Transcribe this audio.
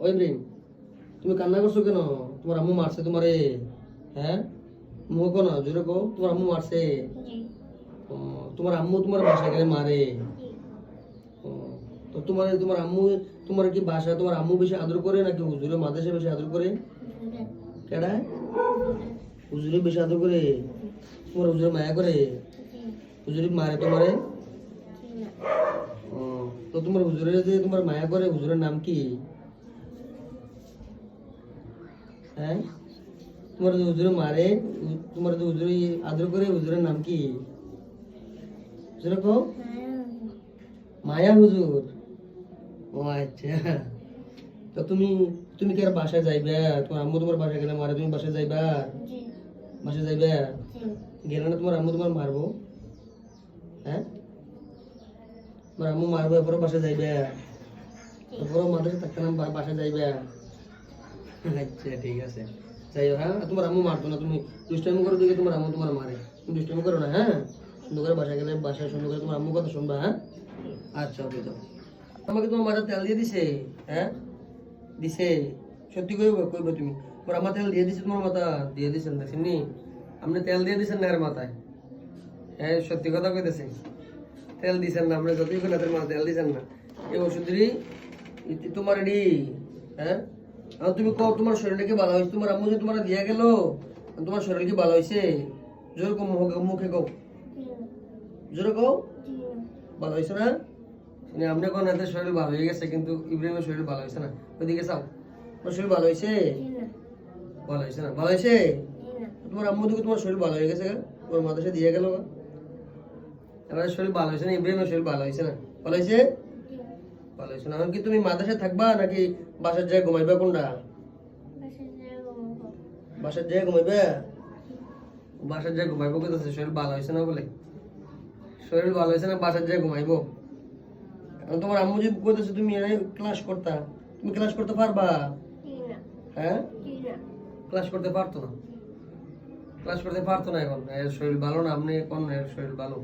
ওই তুমি কান্না করছ কেন? তোমার আম্মু মারছে তোমারে। হ্যাঁ? মুখ না জোরে কো তোমার আম্মু মারছে। তোমার আম্মু তোমার বাসা গেলে মারে। তো তোমার তোমার আম্মু তোমার কি বাসা তোমার আম্মু বেশি আদর করে নাকি হুজুরে মাদ্রাসা বেশি আদর করে? কেডা? হুজুরে। বেশি আদর করে? তোমার হুজুরে মায়া করে? হুজুরে মারে তোমারে? তো তোমার হুজুরে যে তোমার মায়া করে হুজুরের নাম কি? হ্যাঁ তোমার যে হুজুরে মারে তোমার যে হুজুরে আদর করে হুজুরের নাম কি হুজুরে কো মায়া হুজুর ও আচ্ছা তো তুমি তুমি কি আর বাসায় যাইবে তোমার আম্মু তোমার বাসায় গেলে মারে তুমি বাসায় যাইবা বাসায় যাইবে গেলে না তোমার আম্মু তোমার মারবো হ্যাঁ তোমার আম্মু মারবো এরপরে বাসায় যাইবে এরপরে মাদ্রাসা থাকতে না বাসায় যাইবে আচ্ছা ঠিক আছে। যাই হ্যাঁ তোমার আম্মু মারতো না, তুমি দুষ্টামি করে দিকে তোমার আম্মু তোমার মারে। তুমি দুষ্টামি করো না হ্যাঁ? সুন্দর করে বাসায় গেলে, বাসায় সুন্দর করে তোমার আম্মু কথা শুনবা হ্যাঁ? আচ্ছা ওকে তো আমাকে তোমার মাথা তেল দিয়ে দিছে হ্যাঁ? দিছে। সত্যি কইব কইব তুমি? তোমার আমার তেল দিয়ে দিছে তোমার মাথা, দিয়ে দিছেন দেখছেন নি আপনি তেল দিয়ে দিছেন না এর মাথায়? হ্যাঁ সত্যি কথা কইতেছে। তেল দিছেন না, আপনি যতই করে তেল তেল দিছেন না। এই ইতি তোমার এডি হ্যাঁ? আর তুমি কও, তোমার শরীরটা কি ভালো হয়েছে? তোমার আম্মু যে তোমার দিয়া গেল? তোমার শরীর কি ভালো হয়েছে? জোর কম মুখে মুখে কও। জোরে কও। ভালো হয়েছে না? মানে আপনি কোন হাতে শরীর ভালো হয়ে গেছে, কিন্তু ইব্রাহিমের শরীর ভালো হয়েছে না। ওইদিকে চাও। তোমার শরীর ভালো হয়েছে? ভালো হয়েছে না? ভালো হয়েছে? তোমার আম্মু দিকে তোমার শরীর ভালো হয়ে গেছে? তোমার মাথায় দিয়ে গেল এবার শরীর ভালো হয়েছে না? ইব্রাহিমের শরীর ভালো হয়েছে না? ভালো হয়েছে? ভালো হয়েছে এখন কি তুমি মাদ্রাসায় থাকবা নাকি বাসার জায়গায় ঘুমাইবে কোনটা? বাসার জায়গায় ঘুমাইবে? বাসার জায়গায় ঘুমাইবো কিন্তু শরীর ভালো হয়েছে না বলে? শরীর ভালো হয়েছে না বাসার জায়গায় ঘুমাইবো? এখন তোমার আম্মু যদি কইতেছে তুমি ক্লাস করতা তুমি ক্লাস করতে পারবা? হ্যাঁ? ক্লাস করতে পারতো না। ক্লাস করতে পারতো না এখন। এর শরীর ভালো না? আপনি এখন এর শরীর ভালো?